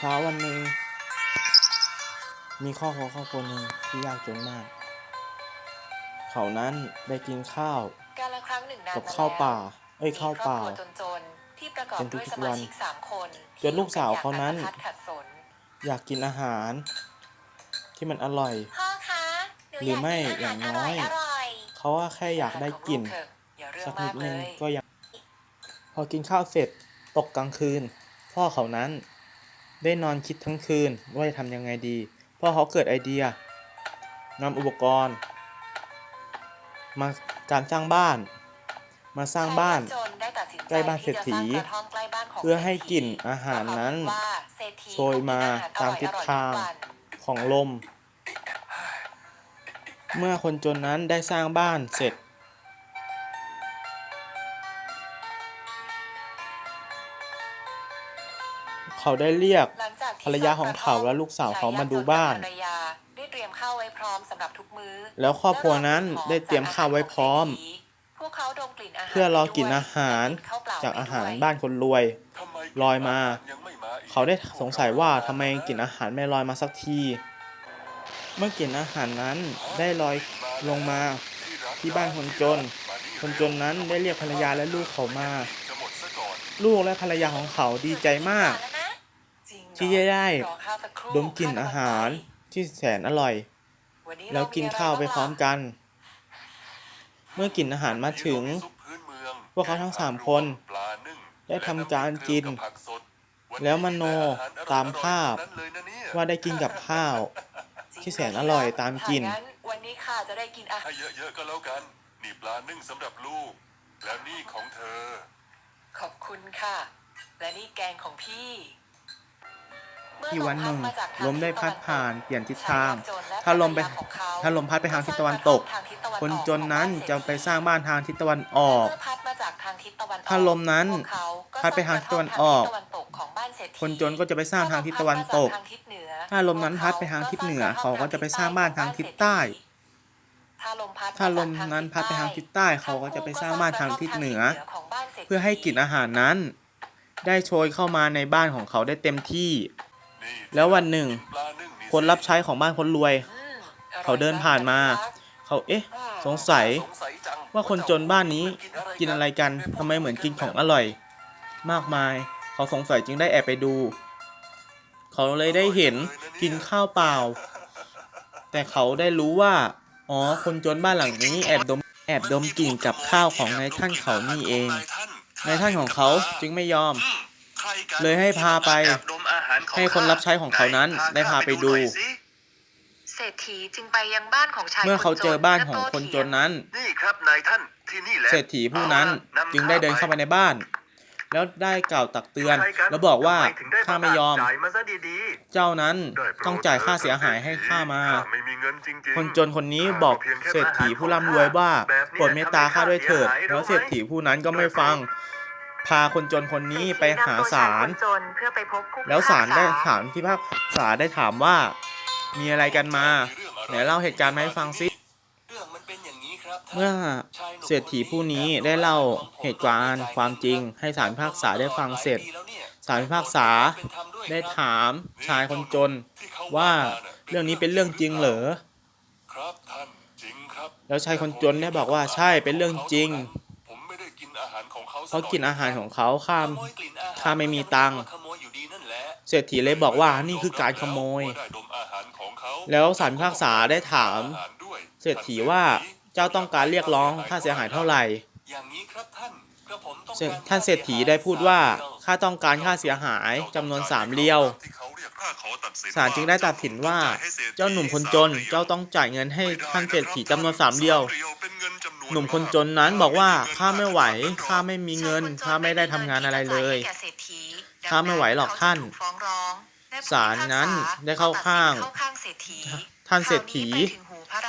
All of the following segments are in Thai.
เช้าวันหนึ่งมีครอบครัวครอบครัวหนึ่งที่ยากจนมาก เขานั้นได้กินข้าวกาลครั้งหนึ่งนานกับมาข้าวแล้วป่า เอ้ยมีข้าวครอบเปล่าครัวจนๆที่ประกอบเป็นทุด้วยกๆสวัมานชิกสามคนจนลูกสาวเขานั้นที่อยู่กัอย่างอัตคัดขัดสนอยากกินอาหาร ที่มันอร่อยพ่อคะนูหรือไม่ยากกินอย่างน้อยอาหารร่อยเขาว่าแค่อยากได้กลิ่นของลูเถอะอย่าเรื่องสักมานิกดเลนึงยก็ยัง พอกินข้าวเสร็จตกกลางคืน พ่อเขานั้น ได้นอนคิดทั้งคืนว่าจะทำยังไงดีพ่อเขาเกิดไอเดียนำอุปกรณ์ มาการสร้างบ้าน มาสร้างบ้านชยยกจได้ตัดสินใจใกล้บ้านเศรษฐีที่จะสร้างกระท่อมใกล้บ้านของเพื่อให้ศรษฐีกลิ่นอาหารนั้นเพราะเขาคิดว่าเศรษฐีโชยมาต้องกินตามอาหารทิศอร่อยๆทุกทางวันของลม เมื่อคนจนนั้นได้สร้างบ้านเสร็จ เขาได้เรียกหลังจากที่ภรรยาของเขาและลูกสาวเขามาดูบ้านชยยกจกับภรรยาได้เตรียมข้าวไว้พร้อมสำหรับทุกมื้อ แล้วครอบครัวนั้นได้เตรียมข้าวไว้พร้อม พวกเขาดมกลิ่นอาหารเพื่อรอกลิ่นอาหารและนข้วเปล่จากอาหารไปด้วยบ้านคนรวยทำไมลอยมายังไม่มาอีกเขาได้สงสัยว่าทำไมกลิ่นอาหารไม่ลอยมาสักที เมื่อกลิ่นอาหารนั้นได้ลอยลงมาที่บ้านคนจน คนจนนั้นได้เรียกภรรยาและลูกเขามาจะหมดซะก่อนลูกและภรรยาของเขาดีใจมากจริงเหรอ ที่จะได้รอข้าวสักครู่ดมกลิ่นอาหารที่แสนอร่อยวันนี้แล้วกินข้าวไปพร้อมกัน เมื่อกลิ่นอาหารมาถึงซุปพื้นเมืองพวกเขาทั้งสามคนปลานึ่งได้ทำการกิน และำพริเครื่องกับผักสดนนี้แล้วมโนมีแต่อหรตามภาพอร่อยๆทั้งนั้นเลยนะเนี่ยว่าได้กินกับข้าวจริงที่แสนอร่อยตามกลิ่นถ้งั้วันนี้ข้าจะได้กินอาหารให้เยอะๆก็แล้วกัน นี่ปลานึ่งสำหรับลูก แล้วนี่ของเธอ ขอบคุณค่ะ และนี่แกงของพี่เมื่อ ที่วันหนึ่งลมพัดมาจากทางลมได้ทิศพัดตะวัตกผ่านเปลี่ยนทิศทางชยยกจนและถ้าลมไปภรรยของเขถ้าลมพัดไปทางทิศตะวันตกสร้างระท่อมทางทิศตะวัคนจนออกนั้นของจะบ้าไปเศรษฐีสร้างบ้านทางทิศตะวันออกเมื่อพัดมาจากทางทิศตะวันออก ถ้าลมนั้นพวกเขาก็พัดไปทางทิศตะวันออกสร้างระท่มทางทิศตะวันตกของบ้านเศรษฐีคนจนก็จะไปสร้างทางทิศตะวันตกถ้าพัดมาจากทางทิศเหนือถ้าลมนั้นพัดไปทางทิศเหนือ เขาก็จะไปสร้างบ้านทางทิศใต้ ถ้าลมพัดถ้าลมนั้นพัดไปทางทิศใต้ เขาก็จะไปสร้างบ้านทางทิศเหนือของบ้านศรษฐีเพื่อให้กลิ่นอาหารนั้น ได้โชยเข้ามาในบ้านของเขาได้เต็มที่นี่ แล้ววันหนึ่งปลานึ่งนี่คนรับใช้ของบ้านคนรวยอืมอร่อยเขาเดินผ่านมา เขาเอ๊ะ สงสัยสงสัยจังว่าคนจนบ้านนี้กินอะไรกันทำไมเหมือนกินของอร่อย มากมาย เขาสงสัยจึงได้แอบไปดู เขาเลยได้เห็นกินข้าวเปล่า แต่เขาได้รู้ว่า อ๋อ คนจนบ้านหลังนี้แอบดมแอบดมกลิ่นกับข้าวของนายท่านเขานี่เองนายท่านของเขาจึงไม่ยอมอืมใครกันเลยให้พาไป แอบดมอาหารของให้คนรับใช้ของเขานั้นข้ได้พาไปดูหน่อยสิเศรษฐีจึงไปยังบ้านของชายเมื่อเขาเจอบ้านของคนจนนั้น นี่ครับนายท่านที่นี่แหละเศรษฐีผู้นั้นเอาล่ะจึงได้เดินเข้าไปในบ้าน แล้วได้กล่าวตักเตือน แล้วบอกว่าทำไมถึงได้ข้าไม่ยอมจ่ายมาซะดีเจ้านั้นๆได้โปรดต้องจ่ายค่าเสียหายให้ข้ามาข้ไม่มีเงินจริงๆคนจนคนนี้บอกเศรษฐีผู้ร่ำรวยว่าโปรดเมตตาข้าด้วยเถิด แล้วเศรษฐีผู้นั้นก็ไม่ฟัง พาคนจนคนนี้ไปหาศาลเศรษฐีนำตัวชยคนจนเพื่อไปพบผู้พิพกษแล้วศาลได้ถามที่พากษาได้ถามว่า มีอะไรกันมาไหนเล่าเหตุการณ์มาให้ฟังสิเรื่องมันเป็นอย่างนี้ครับท่านเมื่อเศรษฐีผู้นี้ได้เล่าเหตุการณ์ความจริง ให้ศาลพิพากษาได้ฟังเสร็จศาลพิพากษาได้ถามชายคนจนว่าเรื่องนี้เป็นเรื่องจริงเหรอครับท่านจริงครับแล้วชายคนจนได้บอกว่าใช่เป็นเรื่องจริง เขาเขากินอาหารของเขาข้ามขโยกลิ่นอหรข้าไม่มีตังค์ขโมยอยู่ดีนั่นแหละเศรษฐีเลยบอกว่านี่คือการขโมยว่าได้ดมอาหารของเขาแล้วศาลพิพากษาได้ถามอาหารด้วยเศรษฐีว่าเจ้าต้องการเรียกร้องค่าเสียหายเท่าไหร่อย่างนี้ครับท่านกระผมต้องเศรษการท่านเศรษฐีได้พูดว่าข้าต้องการค่าเสียหายจำนวนสามเรียวที่เขาเรียกค่าขอตัดสินศาลจึงได้ตัดสินว่า เจ้าหนุ่มคนจนเจ้าต้องจ่ายเงินให้ท่านเศรษฐีจำนวนสามเรียว หนุ่มคนจนนั้นบอกว่าข้าไม่ไหวข้าไม่มีเงินข้าไม่ได้ทำงานอะไรเลยข้าไม่ไหวหรอกท่านศาลนั้นได้เข้าข้างเข้าท่านเศรษฐี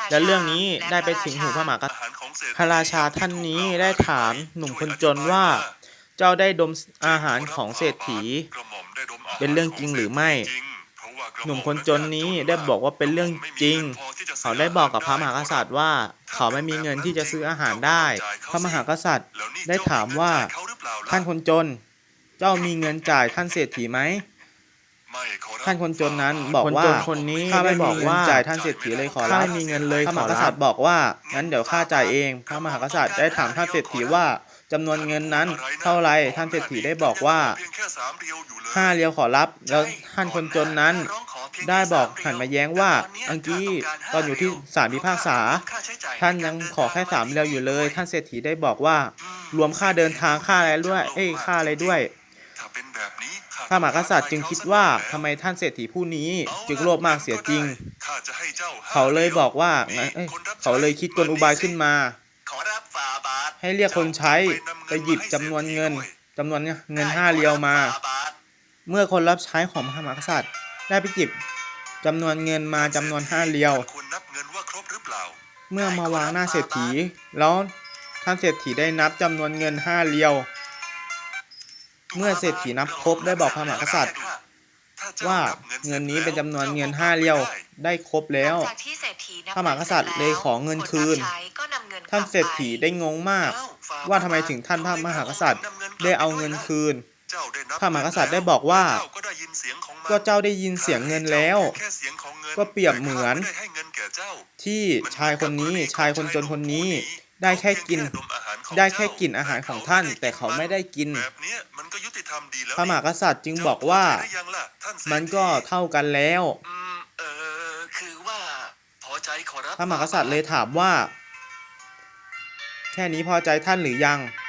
และเรื่องนี้ได้ไปถึงหูพระมหากษัตริย์พระราชาท่านนี้ได้ถามหนุ่มคนจนว่า เจ้าได้ดมอาหารของเศรษฐี เป็นเรื่องจริงหรือไม่ หนุ่มคนจนนี้ได้บอกว่าเป็นเรื่องจริง เขาได้บอกกับพระมหากษัตริย์ว่า เขาไม่มีเงินที่จะซื้ออาหารได้ พระมหากษัตริย์แล้วนี่ได้ถามว่าเจ้เงินจ่ยเขหรือเปล่ล่ะท่านคนจน เจ้ามีเงินจ่ายท่านเศรษฐีไหมไม่ขอรับท่านคนจนนั้นบอกคนว่าจนคนนี้ข้าไม่ได้บบออกกว่าว่าจ่ายท่านเศรษฐีเลยขอรับข้าไม่มีเงินเลยพระมหากขอรับษัตริย์บอกว่างั้นเดี๋ยวข้าจ่ายเอง พระมหากษัตริย์ได้ถามท่านเศรษฐีว่าจำนวนเงินนั้นเท่าไรท่านเศรษฐีได้บอกว่าเพียงแค่สามเรียวอยู่เลยห้าเรียวขอรับ แล้วท่านคนจนนั้น ได้บอกหันมาแย้งว่า อังกี้ตอนอยู่ที่ศาลพิพากษา ท่านยังขอแค่สามเรียวอยู่เลย ท่านเศรษฐีได้บอกว่า รวมค่าเดินทางค่าอะไรด้วย เอ้ยค่าอะไรด้วยถ้าเป็นแบบนี้ข้พระมหากษัตริย์จึงคิดว่าทำไมท่านเศรษฐีผู้นี้จึงโลภมากเสียจริง เขาเลยบอกว่านี่งั้นเขาเลยคิดกลอุบายขึ้นมา ให้เรียกคนใช้ไปหยิบจำนวนเงินจำนวนเงินห้าเรียวมา เมื่อคนรับใช้ของพระมหากษัตริย์ ได้ไปหยิบจำนวนเงินมาจำนวนห้าเรียวควรนับเงินว่าครบหรือเปล่าเมื่อมาวางหน้าเศรษฐี แล้วท่านเศรษฐีได้นับจำนวนเงินห้าเรียว เมื่อเศรษฐีนับครบได้บอกพระมหากษัตริย์ ว่าเงินนี้เป็นจำนวนเงินห้าเรียวได้ครบแล้วหลังจากที่เศรษฐีนับพระมหากษัตริย์เลยขอเงินคืนรับใช้ก็นำเงินกลับท่านเศรษฐีได้งงมาก ว่าทำไมถึงท่านพระมหากษัตริย์ได้เอาเงินคืน พระมหากษัตริย์ได้บอกว่าก็เจ้าได้ยินเสียงเงินแล้ว ก็เปรียบเหมือน ที่ชายคนนี้ชายคนจนคนนี้ได้แค่กิน ได้แค่กินอาหารของท่าน แต่เขาไม่ได้กินแบบเนี้ยมันก็ยุติธรรมดีแล้วพระมหากษัตริย์จึงบอกว่าเจ้พอใจหรือยังล่ะท่านเศรษฐีมันก็เท่ากันแล้วอืมเออคือว่าพอใจขอรับพระมหากษัตริย์เลยถามว่า แค่นี้พอใจท่านหรือยังพ